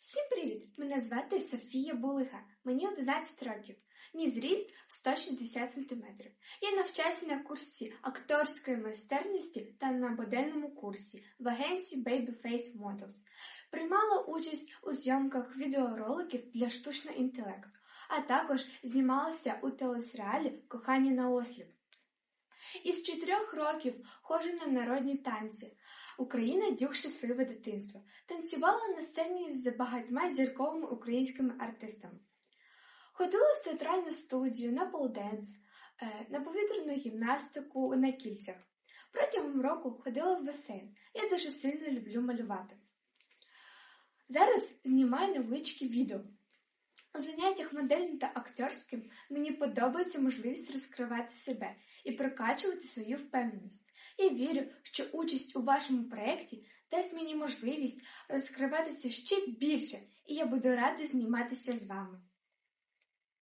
Всім привіт! Мене звати Софія Булига. Мені 11 років. Мій зріст 160 см. Я навчаюся на курсі акторської майстерності та на модельному курсі в агенції Babyface Models. Приймала участь у зйомках відеороликів для штучного інтелекту, а також знімалася у телесеріалі Кохання на осліп. Із чотирьох років ходжу на народні танці. Україна дюх щасливе дитинство. Танцювала на сцені з багатьма зірковими українськими артистами. Ходила в театральну студію, на полденс, е, на повітряну гімнастику на кільцях. Протягом року ходила в басейн. Я дуже сильно люблю малювати. Зараз знімаю невеличкі відео. У заняттях модельним та акторським мені подобається можливість розкривати себе і прокачувати свою впевненість. Я вірю, що участь у вашому проєкті дасть мені можливість розкриватися ще більше, і я буду рада зніматися з вами.